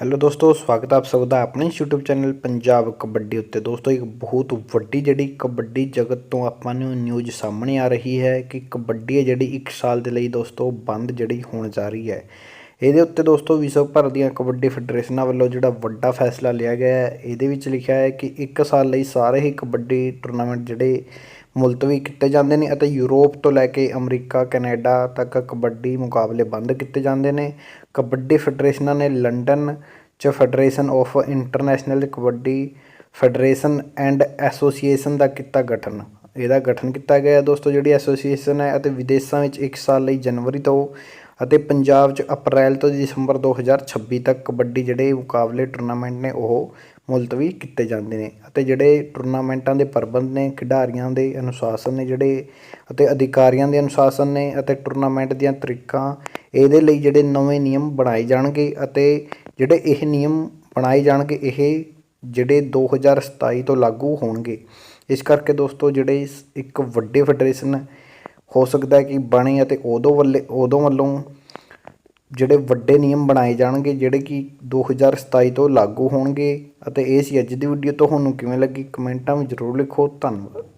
Hello ਦੋਸਤੋ, ਸਵਾਗਤ ਆਪ ਸਭ ਦਾ ਆਪਣੇ YouTube ਚੈਨਲ ਪੰਜਾਬ ਕਬੱਡੀ ਉੱਤੇ। ਦੋਸਤੋ, ਇੱਕ ਬਹੁਤ ਵੱਡੀ ਜਿਹੜੀ ਕਬੱਡੀ ਜਗਤ ਤੋਂ ਆਪਾਂ ਨੂੰ ਨਿਊਜ਼ ਸਾਹਮਣੇ ਆ ਰਹੀ ਹੈ ਕਿ ਕਬੱਡੀ ਹੈ ਜਿਹੜੀ 1 ਸਾਲ ਦੇ ਲਈ ਦੋਸਤੋ ਬੰਦ ਜਿਹੜੀ ਹੋਣ ਜਾ ਰਹੀ ਹੈ। ਇਹਦੇ ਉੱਤੇ ਦੋਸਤੋ ਵਿਸ਼ਵ ਭਰ ਦੀਆਂ ਕਬੱਡੀ ਫੈਡਰੇਸ਼ਨਾਂ ਵੱਲੋਂ ਜਿਹੜਾ ਵੱਡਾ ਫੈਸਲਾ ਲਿਆ ਗਿਆ ਹੈ, ਇਹਦੇ ਵਿੱਚ ਲਿਖਿਆ ਹੈ ਕਿ ਇੱਕ ਸਾਲ ਲਈ ਸਾਰੇ ਹੀ ਕਬੱਡੀ ਟੂਰਨਾਮੈਂਟ ਜਿਹੜੇ ਮੁਲਤਵੀ ਕੀਤੇ ਜਾਂਦੇ ਨੇ ਅਤੇ ਯੂਰਪ ਤੋਂ ਲੈ ਕੇ ਅਮਰੀਕਾ, ਕੈਨੇਡਾ ਤੱਕ ਕਬੱਡੀ ਮੁਕਾਬਲੇ ਬੰਦ ਕੀਤੇ ਜਾਂਦੇ ਨੇ। ਕਬੱਡੀ ਫੈਡਰੇਸ਼ਨਾਂ ਨੇ ਲੰਡਨ 'ਚ federation of international kabaddi federation and association ਦਾ ਕੀਤਾ ਗਠਨ। ਇਹਦਾ ਗਠਨ ਕੀਤਾ ਗਿਆ ਦੋਸਤੋ, ਜਿਹੜੀ ਐਸੋਸੀਏਸ਼ਨ ਹੈ ਅਤੇ ਵਿਦੇਸ਼ਾਂ ਵਿੱਚ 1 ਸਾਲ ਲਈ ਜਨਵਰੀ ਤੋਂ ਅਤੇ ਪੰਜਾਬ 'ਚ ਅਪ੍ਰੈਲ ਤੋਂ ਦਸੰਬਰ 2026 ਤੱਕ ਕਬੱਡੀ ਜਿਹੜੇ ਮੁਕਾਬਲੇ ਟੂਰਨਾਮੈਂਟ ਨੇ, ਉਹ ਮੁਲਤਵੀ ਕੀਤੇ ਜਾਂਦੇ ਨੇ ਅਤੇ ਜਿਹੜੇ ਟੂਰਨਾਮੈਂਟਾਂ ਦੇ ਪ੍ਰਬੰਧ ਨੇ, ਖਿਡਾਰੀਆਂ ਦੇ ਅਨੁਸ਼ਾਸਨ ਨੇ ਜਿਹੜੇ ਅਤੇ ਅਧਿਕਾਰੀਆਂ ਦੇ ਅਨੁਸ਼ਾਸਨ ਨੇ ਅਤੇ ਟੂਰਨਾਮੈਂਟ ਦੀਆਂ ਤਰੀਕਾਂ, ਇਹਦੇ ਲਈ ਜਿਹੜੇ ਨਵੇਂ ਨਿਯਮ ਬਣਾਏ ਜਾਣਗੇ ਅਤੇ ਜਿਹੜੇ ਇਹ ਨਿਯਮ ਬਣਾਏ ਜਾਣਗੇ, ਇਹ ਜਿਹੜੇ 2027 ਤੋਂ ਲਾਗੂ ਹੋਣਗੇ। ਇਸ ਕਰਕੇ ਦੋਸਤੋ, ਜਿਹੜੇ ਇੱਕ ਵੱਡੇ ਫੈਡਰੇਸ਼ਨ ਹੋ ਸਕਦਾ ਹੈ ਕਿ ਬਣੇ ਅਤੇ ਉਦੋਂ ਵੱਲੇ, ਉਦੋਂ ਵੱਲੋਂ ਜਿਹੜੇ ਵੱਡੇ ਨਿਯਮ ਬਣਾਏ ਜਾਣਗੇ, ਜਿਹੜੇ ਕਿ 2027 ਤੋਂ ਲਾਗੂ ਹੋਣਗੇ, ਅਤੇ ਇਹ ਸੀ ਅੱਜ ਦੀ ਵੀਡੀਓ ਤੁਹਾਨੂੰ ਕਿਵੇਂ ਲੱਗੀ? ਕਮੈਂਟਾਂ ਵਿੱਚ ਜ਼ਰੂਰ ਲਿਖੋ। ਧੰਨਵਾਦ।